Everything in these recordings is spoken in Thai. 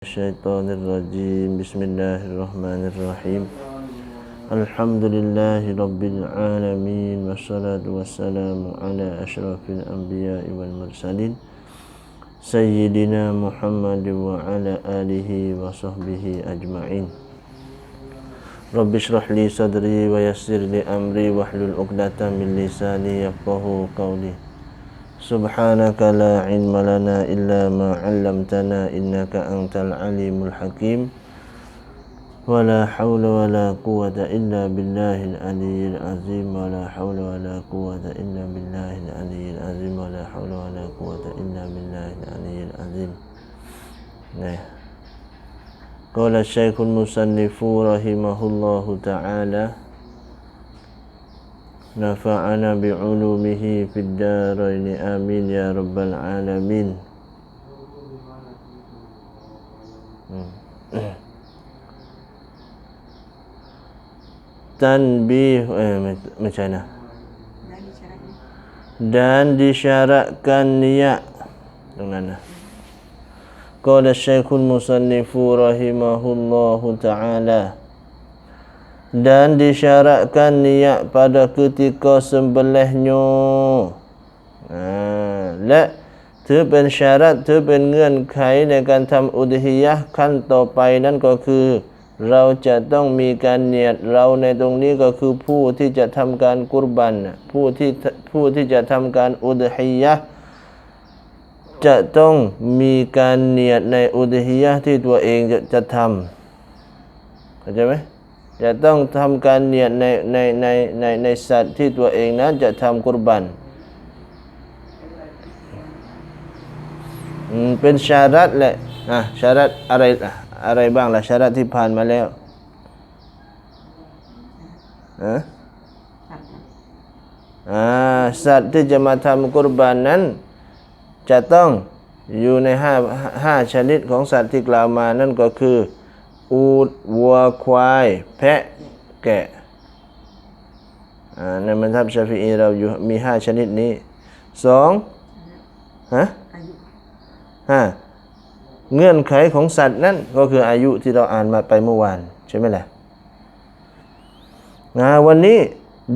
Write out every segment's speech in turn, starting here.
الشيطان الرجيم. بسم الله الرحمن الرحيم. الحمد لله رب العالمين والصلاة والسلام على أشرف الأنبياء والمرسلين سيدنا محمد وعلى آله وصحبه أجمعين. رب اشرح لي صدري ويسر لي أمري واحلل عقدة من لساني يفقه قولي. سبحانك لا علم لنا إلا ما علمتنا إنك أنت العليم الحكيم. ولا حول ولا قوة إلا بالله العلي العظيم. ولا حول ولا قوة إلا بالله العلي العظيم. ولا حول ولا قوة إلا بالله العلي العظيم. نه. قال الشيخ المصنف رحمه الله تعالى نفعنا بعلومه في الدارين آمين يا رب العالمين تنبيه eh dan disyaratkan niat dengan qala syekhul musannifu rahimahullahu taala dan disyaratkan niat pada ketika sembelihnya. Ha, la ถือเป็นชารัตถือเป็นเงื่อนไขในการทำอุดฮิยะขั้นต่อไปนั่นก็คือ เราจะต้องมีการเนียดเราในตรงนี้ก็คือผู้ที่จะทำการกุรบันผู้ที่ผู้ที่จะทำการอุดฮิยะจะต้องมีการเนียดในอุดฮิยะที่ตัวเองจะจะทำเข้าใจไหม จะต้องทำการเนียดในในในในในสัตว์ที่ตัวเองนั้นจะทำกุรบันเป็นชารัตแหละอะชารัตอะไรอะไรบ้างล่ะชารัตที่ผ่านมาแล้วอะอ่าสัตว์ที่จะมาทำกุรบานนั้น จะต้องอยู่ในห้าห้าชนิดของสัตว์ที่กล่าวมานั่นก็คือ อูดวัวควาย แพะแกะในมันทับชาฟีอีเราอยู่มีห้าชนิดนี้สองฮะห้าเงื่อนไขของสัตว์นั่นก็คืออายุที่เราอ่านมาไปเมื่อวาน ใช่ไหมล่ะนะวันนี้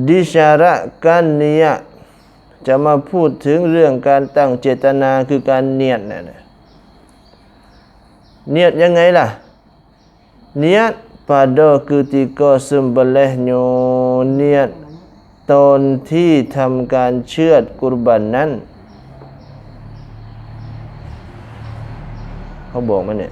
ดิชาระกันเนียจะมาพูดถึงเรื่องการตั้งเจตนาคือการเนียดเนี่ยเนียดยังไงล่ะ niat pada ketika sembelihnya niat ตอนที่ทำการเชือดกุรบันนั้น เขาบอกมาเนี่ย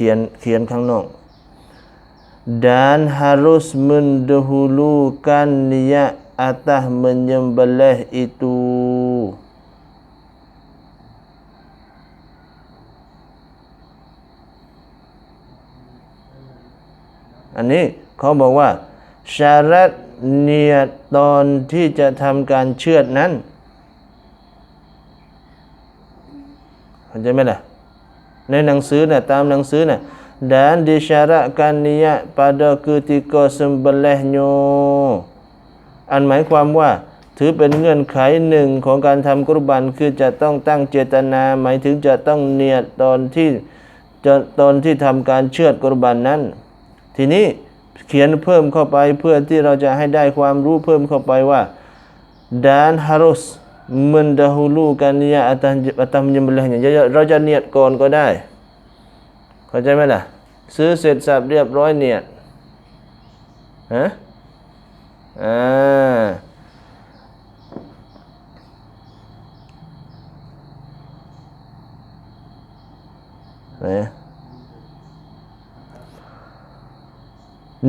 เขียนเขียนข้างนอก dan harus mendahulukan niat atas menyembelih itu อันนี้เขาบอกว่าชารัตเนียตอนที่จะทำการเชือดนั้นเข้าใจไหมล่ะ ในหนังสือเนี่ยตามหนังสือเนี่ย dan disyaratkan niat pada ketika sembelihnya อันหมายความว่า ถือเป็นเงื่อนไขหนึ่งของการทำกุรบันคือจะต้องตั้งเจตนา หมายถึงจะต้องเนียดตอนที่จะตอนที่ทำการเชือดกุรบันนั้น ทีนี้เขียนเพิ่มเข้าไปเพื่อที่เราจะให้ได้ความรู้เพิ่มเข้าไปว่า dan harus mendahulukan niat atas atas menyembelihnya เราจะเนียดก่อนก็ได้ เข้าใจไหมล่ะ ซื้อเสร็จสับเรียบร้อยเนี่ยฮะอ่าเนี่ย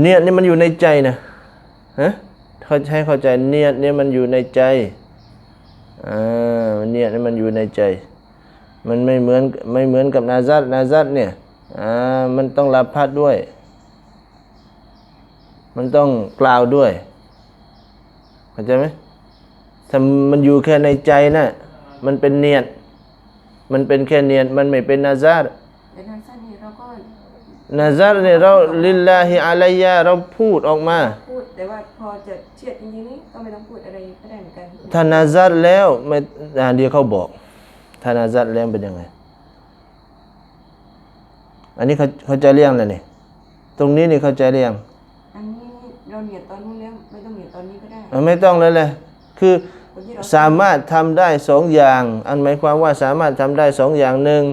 เนียดนี่มันอยู่ในใจนะฮะเขาให้เข้าใจเนี่ยนี่มันอยู่ในใจอ่าเนี่ยนี่มันอยู่ในใจ มันไม่เหมือนไม่เหมือนกับนาซัดนาซัดเนี่ย อ่ามันต้องรับพัดด้วย มันต้องกล่าวด้วยเข้าใจไหมถ้ามันอยู่แค่ในใจนะ่ะมันเป็นเนียดมันเป็นแค่เนียดมันไม่เป็นนาซารแต่นั้นสั้นนี่เราก็นาซารเนี่ยเราลิลลาฮิอะลัยยาเราพูดออกมาพูดแต่ว่าพอจะเชื่อดจริงๆนี่ก็ไม่ต้องพูดอะไรก็ได้เหมือนกันถ้านาซารแล้วไม่อ่าเดี๋ยวเขาบอกถ้านาซารแล้วเป็นยังไง อันนี้เขาเขาใจเรียงแล้วนี่ตรงนี้นี่เขาใจเรียงอันนี้เราเหนียดตอนนู้นแล้วไม่ต้องเหนียดตอนนี้ก็ได้อะไม่ต้องแล้วเลยคือคนที่เราสามารถทำได้สองอย่าง อันหมายความว่าสามารถทำได้สองอย่างหนึ่ง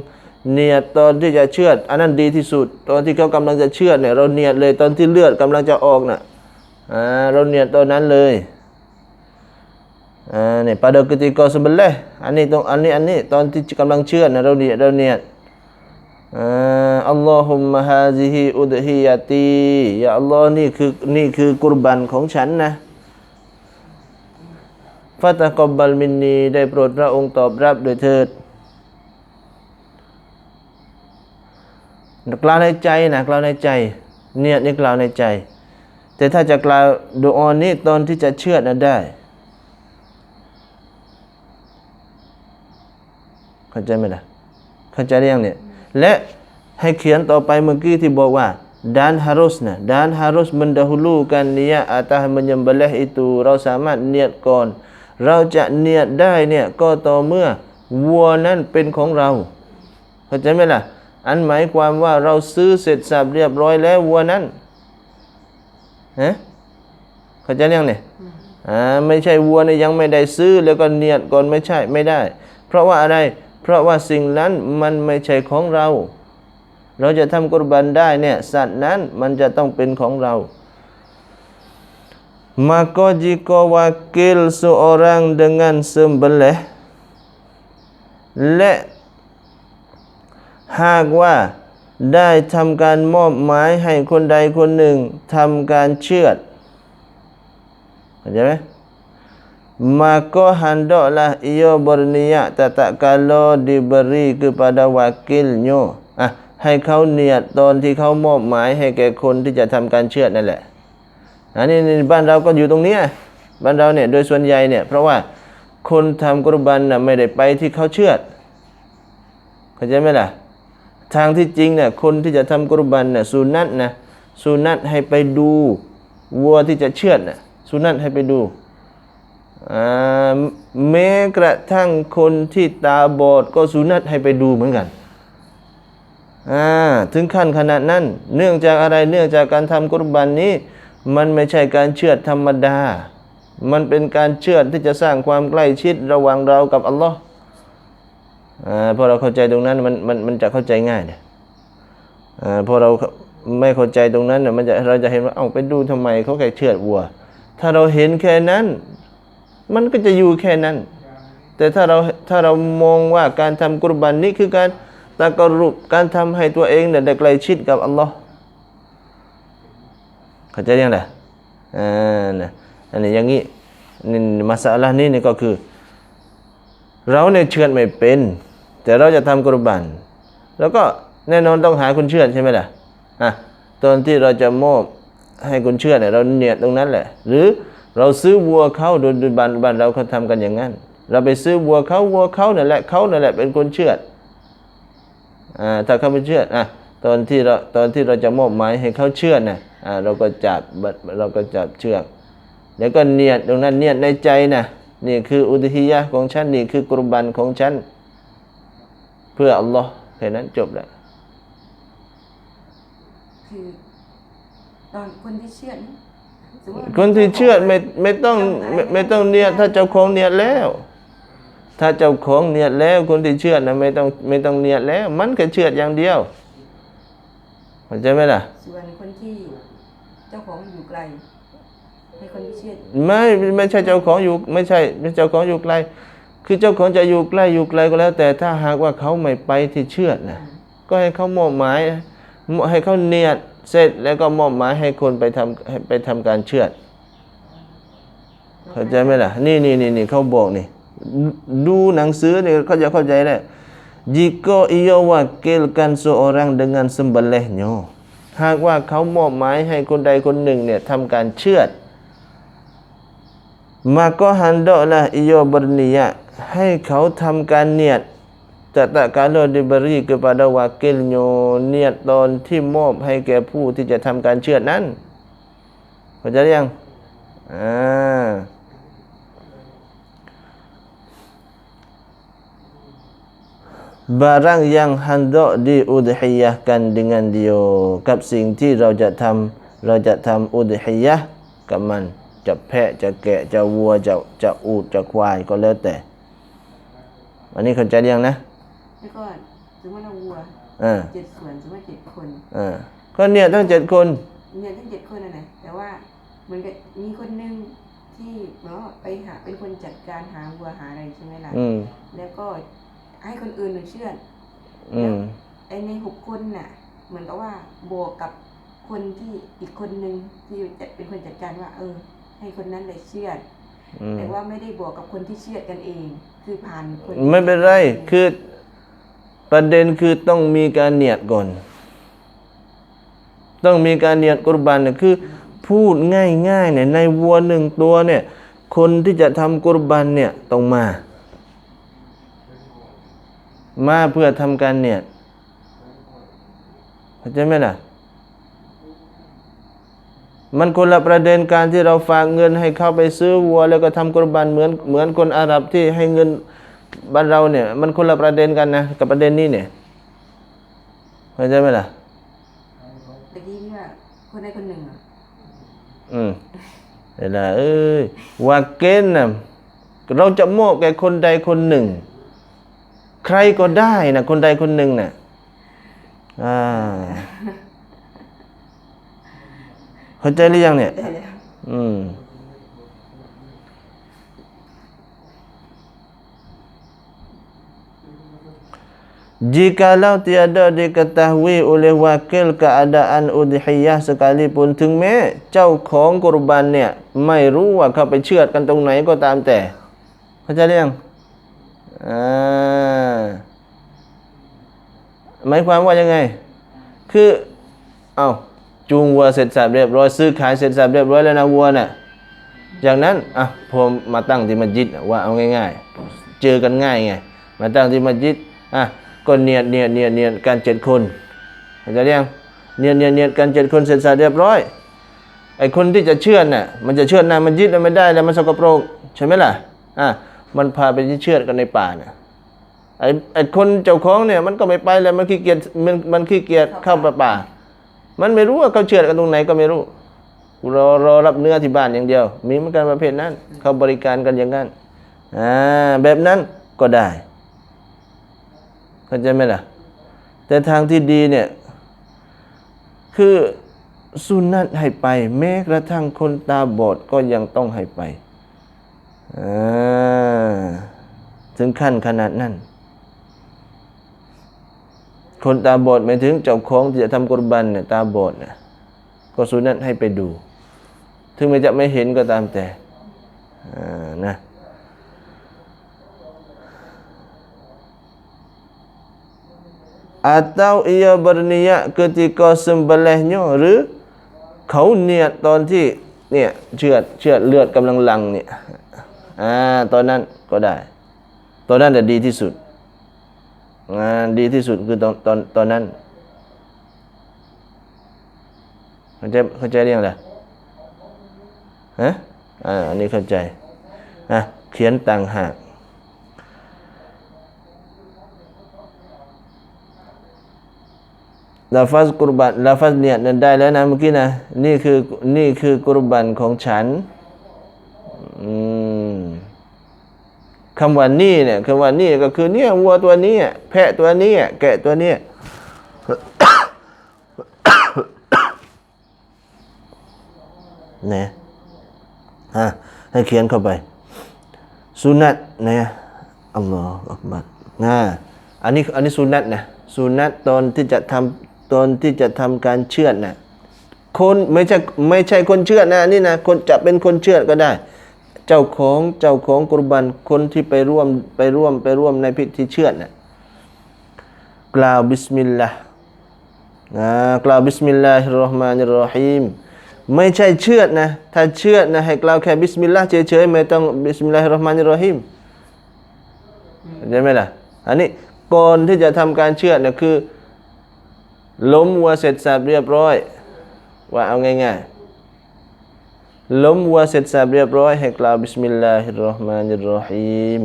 เนียดตอนที่จะเชือด อันนั้นดีที่สุด ตอนที่เขากำลังจะเชือดเนี่ยเราเนียดเลยตอนที่เลือดกำลังจะออกน่ะอ่าเราเนียดตอนนั้นเลยอ่าเนี่ย pada ketika sebelah อันนี้ตรงอันนี้อันนี้ตอนที่กำลังเชือดนะเราเนียดเราเนียด อัลลอฮุมมะฮาซิฮิอุดฮิยาตียาอัลลอฮ์นี่คือนี่คือกุรบันของฉันนะฟาตะกอบบัลมินนีได้โปรดพระองค์ตอบรับโดยเถิดกล่าวในใจนะกล่าวในใจเนี่ยนี่กล่าวในใจ แต่ถ้าจะกล่าวดูออนนี้ตอนที่จะเชื่อนะได้เข้าใจไหมล่ะเข้าใจหรือยังเนี่ย และให้เขียนต่อไปเมื่อกี้ที่บอกว่า dan harus นะ dan harus mendahulukan niat atas menyembelih itu เราสามารถเนียดก่อน เราจะเนียดได้เนี่ยก็ต่อเมื่อวัวนั้นเป็นของเราเข้าใจไหมล่ะ อันหมายความว่าเราซื้อเสร็จสับเรียบร้อยแล้ววัวนั้นฮะเข้าใจยังเนี่ยอ่าไม่ใช่วัวเนี่ยยังไม่ได้ซื้อแล้วก็เนียดก่อนไม่ใช่ไม่ได้ เพราะว่าอะไรเพ ราะว่าสิ่งนั้นมันไม่ใช่ของเรา เราจะทำกุรบันได้เนี่ยสัตว์นั้นมันจะต้องเป็นของเรา Maka jika wakil seorang dengan sembelih และหากว่าได้ทำการมอบหมายให้คนใดคนหนึ่งทำการเชือดเข้าใจไหม maka hendaklah ia berniat tak kalau diberi kepada wakilnya อะให้เขาเนียดตอนที่เขามอบหมายให้แก่คนที่จะทำการเชื่อดนั่นแหละอันนี้ในบ้านเราก็อยู่ตรงเนี้ยบ้านเราเนี่ยโดยส่วนใหญ่เนี่ยเพราะว่าคนทำกุรบันน่ะไม่ได้ไปที่เขาเชื่อดเข้าใจไหมล่ะทางที่จริงเนี่ยคนที่จะทำกุรบันน่ะสุนัตนะสุนัตให้ไปดูวัวที่จะเชื่อดน่ะสุนัตให้ไปดู แม้กระทั่งคนที่ตาบอดก็สุนัตให้ไปดูเหมือนกันถึงขั้นขนาดนั้น เนื่องจากอะไรเนื่องจากการทำกุรบันนี้ มันไม่ใช่การเชื่อดธรรมดา มันเป็นการเชื่อดที่จะสร้างความใกล้ชิดระหว่างเรากับอัลลอฮ์พอเราเข้าใจตรงนั้นมันมันมันจะเข้าใจง่ายเนี่ยอพอเราไม่เข้าใจตรงนั้นเนี่ยมันจะเราจะเห็นว่าเอาไปดูทำไมเขาแค่เชื่อดวัว ถ้าเราเห็นแค่นั้น มันก็จะอยู่แค่นั้น แต่ถ้าเราถ้าเรามองว่าการทำกุรบันนี้คือการตะกรุบการทำให้ตัวเองเนี่ยได้ใกล้ชิดกับอัลลอฮ์เข้าใจยังไงอ่านะอันนี้อย่างนี้นี่มาสาละนี้นี่ก็คือ เราเนี่ยเชื่อดไม่เป็น แต่เราจะทำกุรบัน แล้วก็แน่นอนต้องหาคนเชื่อดใช่ไหมล่ะอะตอนที่เราจะมอบให้คนเชื่อดเนี่ยเราเนียดตรงนั้นแหละ หรือ เราซื้อวัวเขาโดยโดยบ้านบ้านเราเขาทำกันอย่างนั้น เราไปซื้อวัวเขาวัวเขานั่นแหละเขานั่นแหละเป็นคนเชื่อดอ่าถ้าเขาไม่เชื่ออะตอนที่เราตอนที่เราจะมอบหมายให้เขาเชื่อนะอ่าเราก็จับเราก็จับเชือกแล้วก็เนียดตรงนั้นเนียดในใจนะนี่คืออุทิยะของฉันนี่คือกุรบันของฉันเพื่ออัลลอฮ์แค่นั้นจบแล้วคือตอนคนที่เชื่อ คนที่เชื่อไม่ไม่ต้องไม่ไม่ต้องเนียดถ้าเจ้าของเนียดแล้ว ถ้าเจ้าของเนียดแล้ว คนที่เชื่อนะไม่ต้องไม่ต้องเนียดแล้ว มันแค่เชื่ออย่างเดียวเข้าใจไหมล่ะส่วนคนที่เจ้าของอยู่ไกลให้คนที่เชื่อดไม่ไม่ใช่เจ้าของอยู่ไม่ใช่ไม่ใช่เจ้าของอยู่ไกล คือเจ้าของจะอยู่ใกล้อยู่ไกลก็แล้ว แต่ถ้าหากว่าเขาไม่ไปที่เชือดนะก็ให้เขามอบหมายให้เขาเนียด เสร็จแล้วก็มอบหมายให้คนไปทำให้ไปทำการเชือดเข้าใจไหมล่ะ นี่นี่นี่นี่เขาบอกนี่ ดูหนังสือนี่เขาจะเข้าใจได้ jika ia wakilkan seorang dengan sembelihnya หากว่าเขามอบหมายให้คนใดคนหนึ่งเนี่ยทำการเชือด maka hendaklah ia berniat ให้เขาทำการเนียด แต tak tak kalau diberi kepada wakilnya niat ton ที่มอบให้แก่ผู้ที่จะทำการเชือดนั้นเข้าใจหรือยังอ่า barang yang hendak diudhiyahkan dengan dia กับสิ่งที่เราจะทำเราจะทำอุดฮิยะห์กับมันจะแพะจะแกะจะวัวจะจะอูดจะควายก็แล้วแต่ อันนี้เข้าใจหรือยังนะ แล้วก็สมมติเราวัวอ่าเจ็ดส่วนสมมติเจ็ดคนอ่าก็เนี่ยทั้งเจ็ดคน เนี่ยทั้งเจ็ดคนน่ะนะแต่ว่าเหมือนกับมีคนหนึงที่เหมือนว่าไปหาเป็นคนจัดการหาวัวหาอะไรใช่ไหมล่ะอืมแล้วก็ให้คนอื่นมาเชื่อดอืมไอในหกคนน่ะ เหมือนกับว่าบวกกับคนที่อีกคนหนึ่งที่จะเป็นคนจัดการว่า เออ ให้คนนั้นเลยเชื่อด อืมแต่ว่าไม่ได้บวกกับคนที่เชื่อดกันเอง คือผ่านคนไม่เป็นไร คือ ประเด็นคือต้องมีการเนียดก่อน ต้องมีการเนียดกุรบันเนี่ยคือ พูดง่ายๆเนี่ยในวัวหนึ่งตัวเนี่ย คนที่จะทำกุรบันเนี่ยต้องมา มาเพื่อทำการเนียดเข้าใจไหมล่ะมันคนละประเด็นการที่เราฝากเงินให้เขาไปซื้อวัว แล้วก็ทำกุรบันเหมือนเหมือนคนอาหรับที่ให้เงิน บ้านเราเนี่ย มันคนละประเด็นกันนะ กับประเด็นนี้เนี่ยเข้าใจไหมล่ะตะกี้ที่ว่าคนใดคนหนึ่งอะอืมเวลาเอ้ยว่าเกณฑ์นะเราจะมอบแก่คนใดคนหนึ่ง ใครก็ได้นะคนใดคนหนึ่งนะ่ะอ่าเข้าใจหรือยังเนี่ยได้แล้วอืม Jikalau tiada diketahui oleh wakil keadaan udhiyah sekalipun ถึงแม้เจ้าของกุรบันเนี่ย ไม่รู้ว่าเขาไปเชือดกันตรงไหนก็ตามแต่เข้าใจหรือยังอ่าหมายความว่ายังไง คือเอาจูงวัวเสร็จสับเรียบร้อยซื้อขายเสร็จสับเรียบร้อยแล้วนะวัวน่ะจากนั้นอะผมมาตั้งที่มัสยิดว่าเอาง่าย ๆ เจอกันง่ายไงมาตั้งที่มัสยิดอะ ก็เนียดเนียดเนียดเนียดการเจ็ดคนเข้าใจหรือยังเนียดเนียดเนียดการเจ็ดคนเสร็จสับเรียบร้อยไอ้คนที่จะเชื่อดน่ะมันจะเชื่อดหน้ามัสยิดแล้วไม่ได้แล้วมันสกปรกใช่ไหมล่ะอะมันพาไปที่เชื่อดกันในป่าน่ะไอ้ไอ้คนเจ้าของเนี่ยมันก็ไม่ไปเลยมันขี้เกียจมันมันขี้เกียจเข้าป่าป่า มันไม่รู้ว่าเขาเชื่อดกันตรงไหนก็ไม่รู้รอรอรับเนื้อที่บ้านอย่างเดียว มีเหมือนกันประเภทนั้น เขาบริการกันอย่างนั้นอ่าแบบนั้นก็ได้ เข้าใจไหมล่ะ แต่ทางที่ดีเนี่ย คือสุนัตให้ไป แม้กระทั่งคนตาบอดก็ยังต้องให้ไปถึงขั้นขนาดนั้น คนตาบอดหมายถึงเจ้าของที่จะทำกุรบันเนี่ยตาบอดเนี่ยก็สุนัตให้ไปดู ถึงแม้จะไม่เห็นก็ตามแต่อ่านะ atau ia berniat ketika sembelihnya หรือเขาเนียดตอนที่เนี่ยเชือดเชือดเลือดกำลังหลังเนี่ยอ่าตอนนั้นก็ได้ ตอนนั้นจะดีที่สุดอ่าดีที่สุดคือตอนตอนตอนนั้นเข้าใจเข้าใจเรื่องอะไรฮะอ่าอันนี้เข้าใจอะเขียนต่างหาก ลาฟัสกุรบันลาฟัสเนี่ยนั่นได้แล้วนะเมื่อกี้นะนี่คือนี่คือกุรบันของฉันคำว่านี่เนี่ยคำว่านี่ก็คือเนี่ยวัวตัวนี้แพะตัวนี้แกะตัวนี้นี่ยฮะให้เขียนเข้าไปสุนัตนี่ยอัลลอฮฺอักบัรนะอันนี้อันนี้สุนัตนะสุนัตตอนที่จะทำ ตอนที่จะทำการเชื่อดนะคนไม่ใช่ไม่ใช่คนเชื่อดนะนี่นะคนจะเป็นคนเชื่อดก็ได้ เจ้าของเจ้าของกุรบันคนที่ไปร่วมไปร่วมไปร่วมในพิธีเชื่อดนะกล่าวบิสมิลลาห์นะกล่าวบิสมิลลาฮิรเราะห์มานิรเราะฮีมไม่ใช่เชื่อดนะถ้าเชื่อดนะให้กล่าวแค่บิสมิลลาห์เฉยๆไม่ต้องบิสมิลลาฮิรเราะห์มานิรเราะฮีมเข้ไหมล่ะอันนี้ก่อนที่จะทำการเชื่อดนี่ยคือ ล้มวัวเสร็จสับเรียบร้อย ว่าเอาง่ายๆล้มวัวเสร็จสับเรียบร้อยให้กล่าวบิสมิลลาฮิรเราะห์มานิรเราะฮีม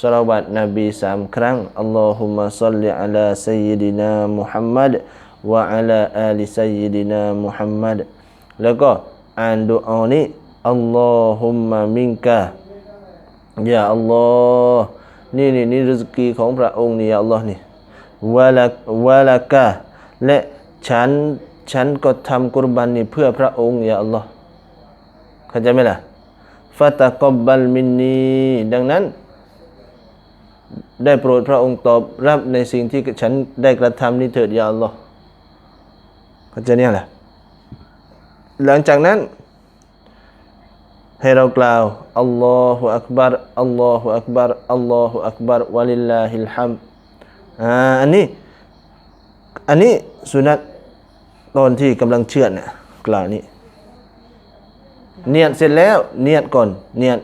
สลาวัตนบีสามครั้งอัลลอฮุมะซัลลิอะลาซัยยิดินามุฮัมมัดวะอะลาอาลิซัยยิดินามุฮัมมัดแล้วก็อ่านดุอานี้อัลลอฮุมะมิงกะยาอัลลอฮ์นี่นี่นี่ริสกีของพระองค์นี่ยาอัลลอฮ์นี่วะละวะละกะ และฉันฉันก็ทำกุรบันนี่เพื่อพระองค์ยาอัลลอฮ์เข้าใจไหมล่ะฟาตะกบบัลมินนีดังนั้น ได้โปรดพระองค์ตอบรับในสิ่งที่ฉันได้กระทำนี้เถิดยาอัลลอฮ์เข้าใจเนี่ยแหละหลังจากนั้น ให้เรากล่าวอัลลอฮฺอักบารอัลลอฮฺอักบารอัลลอฮฺอักบารวะลิลลาฮิลฮัมอ่าอันนี้อันนี้ สุนัตตอนที่กำลังเชื่อดเนี่ยกล่าวนี้ เนียดเสร็จแล้ว เนียดก่อน เนียด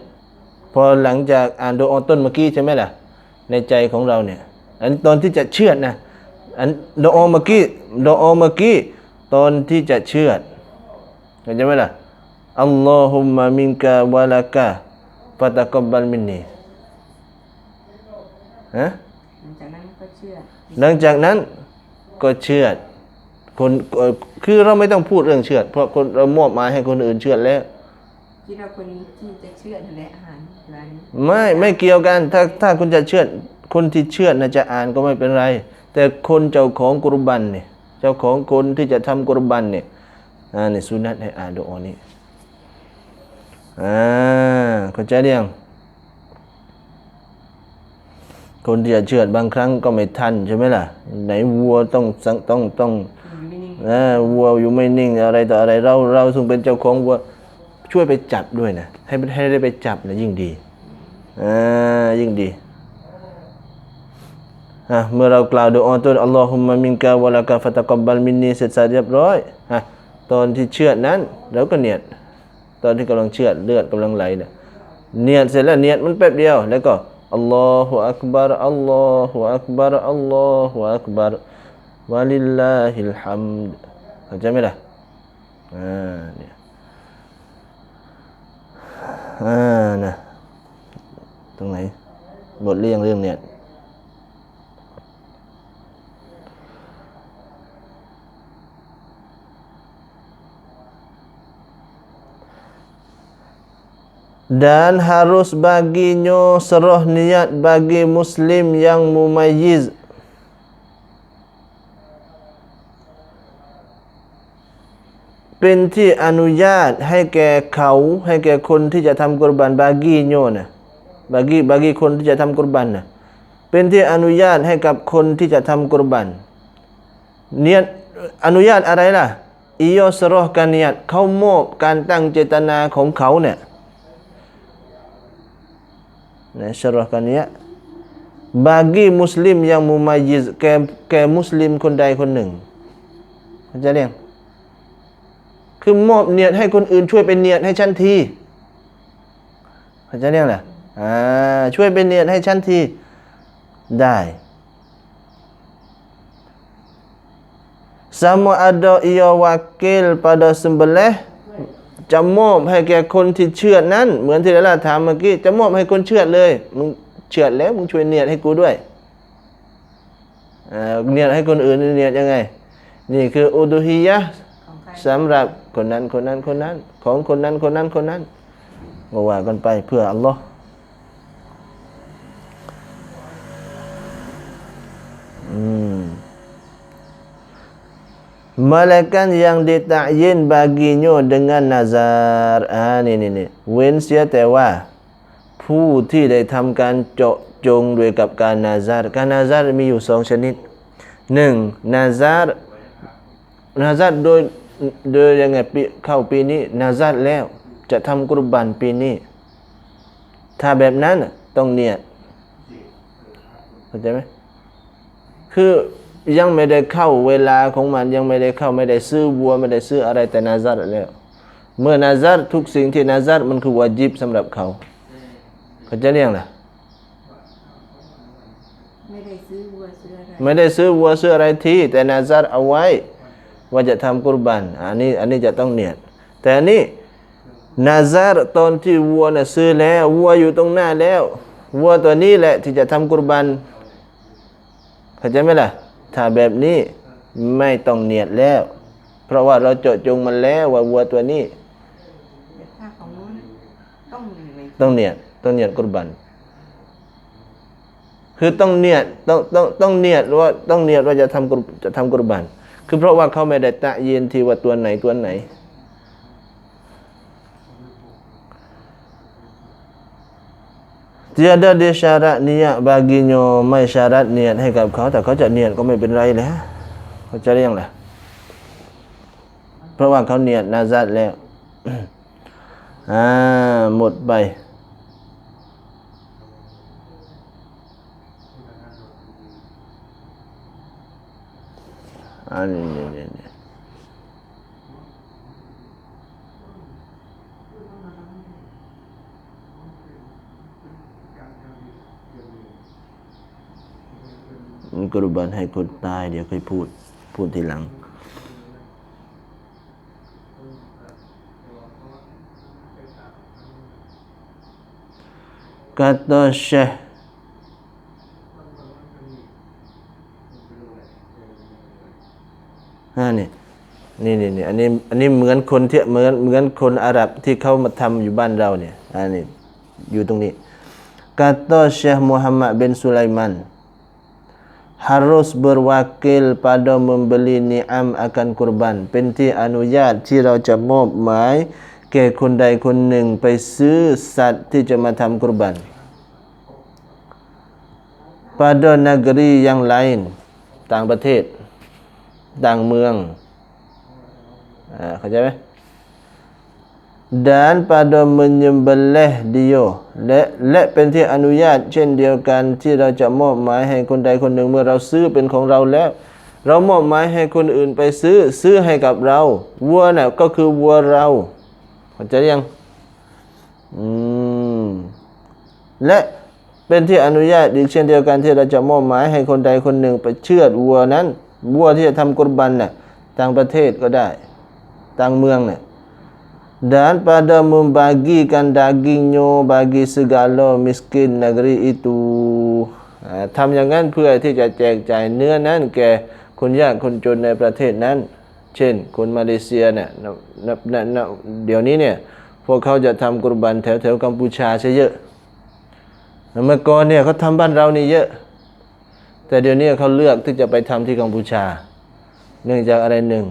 พอหลังจากอ่านดูอาต้นเมื่อกี้ใช่ไหมล่ะ ในใจของเราเนี่ย อันตอนที่จะเชื่อดนะอันดูอาเมื่อกี้ดูอาเมื่อกี้ตอนที่จะเชื่อดเข้าใจไหมล่ะอัลลอฮุมะมินกะวะละกะฟะตะกับบาลมินนีฮะหลังจากนั้นก็เชื่อหลังจากนั้นก็เชื่อด คนเอ่อคือเราไม่ต้องพูดเรื่องเชื่อด เพราะคนเรามอบหมายให้คนอื่นเชื่อดแล้วคิดว่าคนที่จะเชื่อนั่นแหละอาหารร้านนี้ไม่ไม่เกี่ยวกันถ้าถ้าคุณจะเชื่อดคนที่เชื่อดนะจะอ่านก็ไม่เป็นไร แต่คนเจ้าของกุรบันเนี่ยเจ้าของคนที่จะทำกุรบันเนี่ยอ่าเนี่ยสุนัตให้อ่านดูอานี้อ่าเข้าใจหรือยังคนที่จะเชื่อดบางครั้งก็ไม่ทันใช่ไหมล่ะ ไหนวัวต้องสังต้องต้องอยู่ไม่ นิ่งอ่าวัวอยู่ไม่นิ่งอะไรต่ออะไรเราเราซึ่งเป็นเจ้าของวัวช่วยไปจับด้วยนะให้ให้ได้ไปจับนะยิ่งดีอ่ายิ่งดีอะเมื่อเรากล่าวดูอาตัวอัลลอฮุมมะมินกาวะลากาฟะตะกับบาลมินนีเสร็จสรรเรียบร้อยอะตอนที่เชือดนั้นเราก็เนียดตอนที่กำลังเชือดเลือดกำลังไหลเนี่ยเนียดเสร็จแล้วเนียดมันแป๊บเดียวแล้วก็อัลลอฮฺอักบารอัลลอฮฺอักบารอัลลอฮฺอักบาร วะลิลลาฮิลฮัมดเข้าใจไหมล่ะอ่าเนี่ยอ่านะตรงไหน บทเรียงเรื่องเนี่ย dan harus baginya serah niat bagi muslim yang mumayyiz เป็นที่อนุญาตให้แก่เขา ให้แก่คนที่จะทำกุรบันบากีโยนะบากีบากีคนที่จะทำกุรบันนะเป็นที่อนุญาตให้กับคนที่จะทำกุรบันเนียดอนุญาตอะไรล่ะอิโยสรอกันเนียดเขามอบการตั้งเจตนาของเขาเนี่ย Nah, syarahkannya bagi muslim yang mumayyiz ke, ke muslim คนใดคนหนึ่งเข้าใจยัง คือมอบเนียดให้คนอื่นช่วยเป็นเนียดให้ฉันทีเข้าใจยังล่ะอ่าช่วยเป็นเนียดให้ฉันทีได้ sama ada ia wakil pada sembelih จะมอบให้แก่คนที่เชื่อดนั้น เหมือนที่เราถามเมื่อกี้จะมอบให้คนเชื่อดเลยมึงเชื่อดแล้วมึงช่วยเนียดให้กูด้วยอ่าเนียดให้คนอื่นเนียดยังไง นี่คืออุดุฮิยะห์ของใครสำหรับ คนนั้นคนนั้นคนนั้น ของคนนั้นคนนั้นคนนั้นก็ว่ากันไปเพื่ออัลลอฮ์ม Malaikat yang ditakyin baginya dengan nazar อ่านี่นี่นี่เว้นเสียแต่ว่า ผู้ที่ได้ทำการเจาะจงด้วยกับการนาซารการนาซารมีอยู่สองชนิดหนึ่งนาซารนาซารโดย โดยยังไงปีเข้าปีนี้นาซารแล้ว จะทำกุรบันปีนี้ ถ้าแบบนั้นน่ะต้องเนียดเข้าใจไหมคือยังไม่ได้เข้าเวลาของมันยังไม่ได้เข้าไม่ได้ซื้อวัวไม่ได้ซื้ออะไรแต่นาซารแล้ว เมื่อนาซารทุกสิ่งที่นาซารมันคือวาจิบสำหรับเขาเขาใจะเรียกนะไม่ไม่ได้ซื้อวัวซื้ออะไรไม่ได้ซื้อวัวซื้ออะไรที่แต่นาซัดเอาไว้ ว่าจะทำกุรบันอันนี้อันนี้จะต้องเนียด แต่อันนี้นาซัดตอนที่วัวน่ะซื้อแล้ววัวอยู่ตรงหน้าแล้ววัวตัวนี้แหละที่จะทำกุรบันเข้าใจไหมล่ะ ถ้าแบบนี้ไม่ต้องเนียดแล้ว เพราะว่าเราเจาะจงมันแล้วว่าวัวตัวนี้แต่ถ้าของนู้นต้องมีไหมต้องเนียดต้องเนียดกุรบัน คือต้องเนียดต้องต้องต้องเนียดว่าต้องเนียดว่าจะทำกุรจะทำกุรบัน คือเพราะว่าเขาไม่ได้ตะเย็นทีว่าตัวไหนตัวไหน Tiada dia syarat niat baginya mai syarat niat ให้กับเขาแต่เขาจะเนียดก็ไม่เป็นไรแล้วเขาจะเรียกแหละเพราะว่าเขาเนียดนาซัดแล้วอ่าหมดไป อันนี้นี่นี่กรุบันให้คนตาย เดี๋ยวค่อยพูด พูดทีหลัง kata Syekh ha นี่นี่นี่อันนี้อันนี้เหมือนคนที่เหมือนเหมือนคนอาหรับที่เขามาทำอยู่บ้านเราเนี่ยอันนี้อยู่ตรงนี้ kata Syekh Muhammad bin Sulaiman harus berwakil pada membeli ni'am akan kurban เป็นที่อนุญาตที่เราจะมอบหมายแก่คนใดคนหนึ่งไปซื้อสัตว์ที่จะมาทำกุรบัน pada negeri yang lain ต่างประเทศ ต่างเมือง เข้าใจไหม dan pada menyembelih dia และและเป็นที่อนุญาต เช่นเดียวกันที่เราจะมอบหมายให้คนใดคนหนึ่งเมื่อเราซื้อเป็นของเราแล้ว เรามอบหมายให้คนอื่นไปซื้อซื้อให้กับเราวัวน่ะก็คือวัวเราเข้าใจยังอืมและเป็นที่อนุญาตอีกเช่นเดียวกันที่เราจะมอบหมายให้คนใดคนหนึ่งไปเชือดวัวนั้นวัวที่จะทำกุรบันน่ะต่างประเทศก็ได้ ต่างเมืองน่ะ dan pada membagikan dagingnya bagi segala miskin negeri itu อ่าทำอย่างนั้นเพื่อที่จะแจกจ่ายเนื้อนั้นแก่คนยากคนจนในประเทศนั้น เช่น คนมาเลเซียเนี่ยเดี๋ยวนี้เนี่ย พวกเขาจะทำกุรบันแถวแถวกัมพูชาใช่เยอะ เมื่อก่อนเนี่ยเขาทำบ้านเรานี่เยอะ แต่เดี๋ยวนี้เขาเลือกที่จะไปทำที่กัมพูชา เนื่องจากอะไรหนึ่ง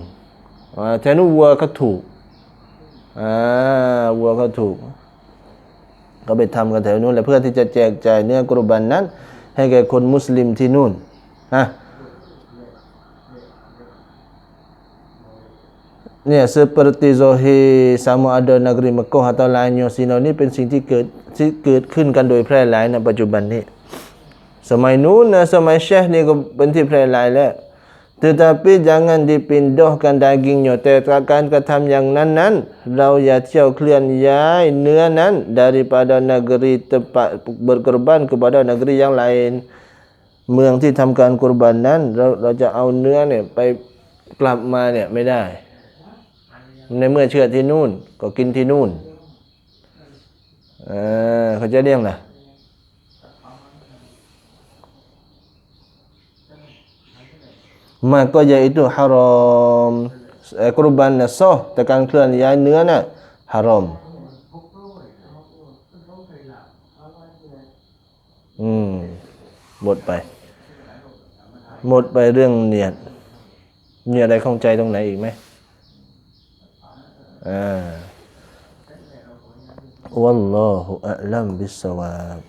แถวนู้นวัวเขาถูกอ่าวัวเขาถูก ก็ไปทำกันแถวนู้นแหละเพื่อที่จะแจกจ่ายเนื้อกรุบันนั้น ให้แก่คนมุสลิมที่นู่นฮะเนี่ย seperti zohi sama ada negeri Mekah atau lainnya sino ni เป็นสิ่งที่เกิดที่เกิดขึ้นกันโดยแพร่หลายในปัจจุบันนี้ สมัยนู้นนะสมัยเชคนี่ก็เป็นที่แพร่หลายแล้ว tetapi jangan dipindahkan dagingnya แต่การกระทำอย่างนั้นนั้นเราอย่าเที่ยวเคลื่อนย้ายเนื้อนั้น daripada negeri tempat berkorban kepada negeri yang lain เมืองที่ทำการกุรบันนั้น เราเราจะเอาเนื้อเนี่ยไปกลับมาเนี่ยไม่ได้ ในเมื่อเชื่อที่นู่น ก็กินที่นู่นอ่าเขาจะเรียกนะ maka iaitu haram eh, kurban nasah tekan keluar yang นื้อน่ะ haram อืมหมดไป หมดไปเรื่องเนียดมีอะไรข้องใจตรงไหนอีกไหมอ่า والله أعلم بالصواب